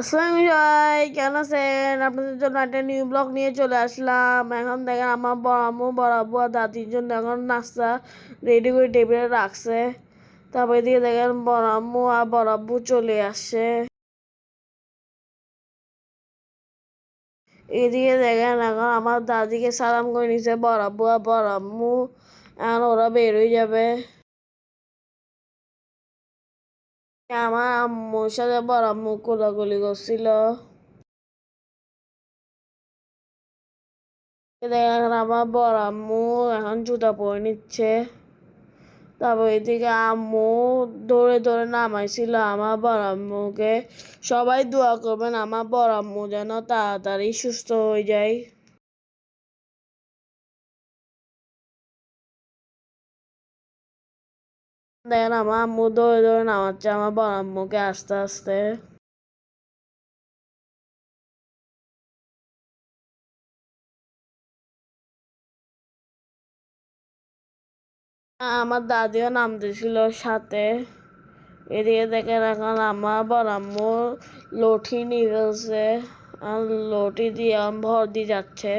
আসসালামু সবাই কেমন আছেন? আপনাদের জন্য একটা নিউ ব্লগ নিয়ে চলে আসলাম। এখন দেখেন আমার বড় আম্মু, বড় আব্বু আর দাদির জন্য এখন নাস্তা রেডি করে টেবিলে রাখছে। তারপর এদিকে দেখেন বড় আম্মু আর বড় আব্বু চলে আসছে। এদিকে দেখেন এখন আমার দাদিকে সালাম করে নিছে বড় আব্বু আর বড় আম্মু। এখন ওরা বের হয়ে যাবে। আমার আম্মুর সাথে বড় আম্মু কোলাকুলি করছিল। দেখেন আমার বড় আম্মু এখন জুতা পরে নিচ্ছে। তারপর এদিকে আম্মু দৌড়ে দৌড়ে নামাইছিল আমার বড় আম্মুকে সবাই দোয়া করবেন আমার বড় আম্মু যেন তাড়াতাড়ি সুস্থ হয়ে যায়। দেখেন আমার আম্মু দৌড়ে দৌড়ে নামাচ্ছে আমার বড় আম্মুকে আস্তে আস্তে। আমার দাদিও নাম নামতেছিল সাথে। এদিকে দেখেন এখন আমার বড় আম্মু লঠি নিয়ে ফেলছে আর লঠি দিয়ে ভর দিয়ে যাচ্ছে।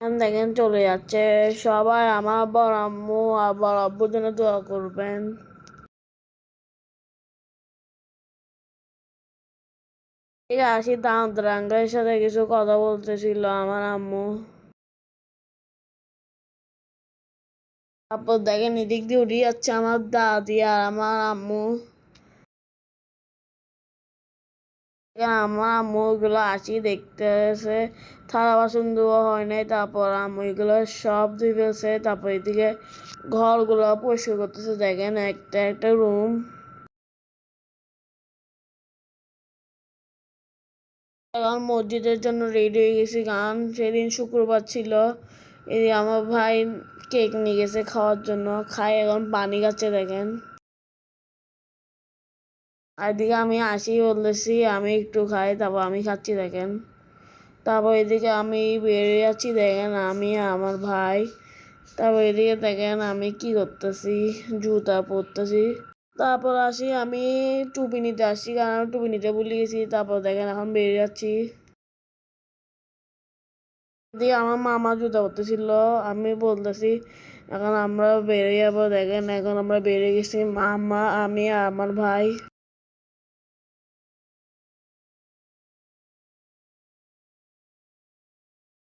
দেখেন চলে যাচ্ছে। সবাই আমার বড় আম্মু আর বড় আব্বুর জন্য দোয়া করবেন। ঠিক আসি দাঁতরাঙ্গের সাথে কিছু কথা বলতেছিল আমার আম্মু। তারপর দেখেন এদিক দিয়ে উঠে যাচ্ছে আমার দাদি আর আমার আম্মু। আমার আম্মু ওইগুলো আসি দেখতেছে। থালা বাসন ধোয়া হয় নাই, তারপর আম্মু সব ধুয়ে ফেলছে, তারপর এদিকে ঘরগুলো পরিষ্কার করতেছে। দেখেন একটা একটা রুম। এখন মসজিদের জন্য রেডি হয়ে গেছি। গান সেদিন শুক্রবার ছিল। এদিকে আমার ভাই কেক নিয়ে গেছে খাওয়ার জন্য। খাই এখন পানি খাচ্ছে, দেখেন। আর এদিকে আমি আসি বলতেছি, আমি একটু খাই, তারপর আমি খাচ্ছি দেখেন। তারপর এদিকে আমি বেরিয়ে যাচ্ছি দেখেন, আমি আমার ভাই। তারপর এদিকে দেখেন, আমি কি করতেছি, জুতা পরতেছি। তারপর আসি, আমি টুপি নিতে আসছি কারণ আমি টুপি নিতে ভুলে গেছি। তারপর দেখেন, এখন বেরিয়ে যাচ্ছি। দিয়ে আমার মামা জুতা পরতেছিল, আমি বলতেছি, এখন আমরা বেরিয়ে যাব, দেখেন, এখন আমরা বেরিয়ে গেছি, মামা, আমি আমার ভাই।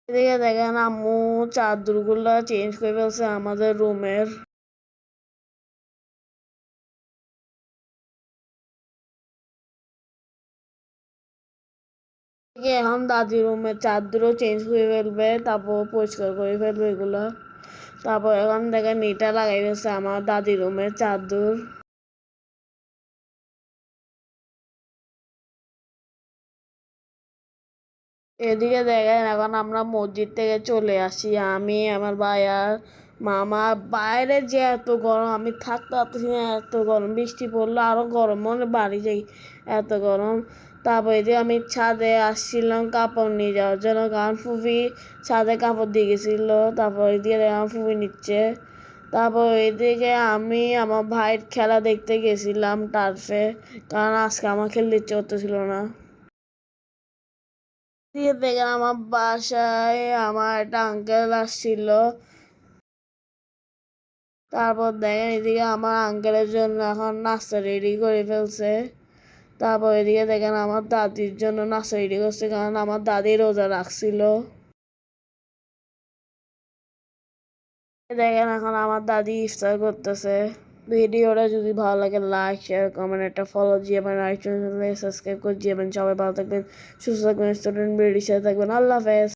এদিকে দেখেন আম্মু চাদরগুলো চেঞ্জ করে ফেলছে আমাদের রুমের এখন দাদি রুমের চাদরও চেঞ্জ করে ফেলবে তারপর পরিষ্কার করে ফেলবে এগুলো। তারপর এখন দেখেন এটা লাগাই ফেলছে আমার দাদি রুমের চাদর। এদিকে দেখেন, এখন আমরা মসজিদ থেকে চলে আসি। আমি, আমার ভাই আর মামা। বাইরে যে এত গরম, আমি থাকতে পারতেছি না, এত গরম। বৃষ্টি পড়ল আরও গরম, মনে বাড়ি যাই, এত গরম। তারপর এদিকে আমি ছাদে আসছিলাম কাপড় নিয়ে যাওয়ার জন্য, কারণ ফুফি ছাদে কাপড় দিয়ে গেছিল। তারপর এদিকে দেখলাম ফুফি নিচ্ছে। তারপর এদিকে আমি আমার ভাইয়ের খেলা দেখতে গেছিলাম টার্ফে কারণ আজকে আমার খেলতে ইচ্ছে করতেছিল না। দিয়ে দেখেন আমার বাসায় আমার একটা আঙ্কেল আসছিল। তারপর দেখেন এদিকে আমার আঙ্কেলের জন্য এখন নাস্তা রেডি করে ফেলছে। তারপর এদিকে দেখেন আমার দাদির জন্য নাস্তা রেডি করছে, কারণ আমার দাদি রোজা রাখছিল। দেখেন এখন আমার দাদি ইফতার করতেছে। ভিডিওটা যদি ভালো লাগে লাইক শেয়ার কমেন্ট একটা ফলো দিয়েবেন আর সাবস্ক্রাইব করে দিয়েবেন সবাই ভালো থাকবেন, সুস্থ থাকবেন স্টুডেন্ট বেরিয়ে থাকবেন। আল্লাহ হাফেজ।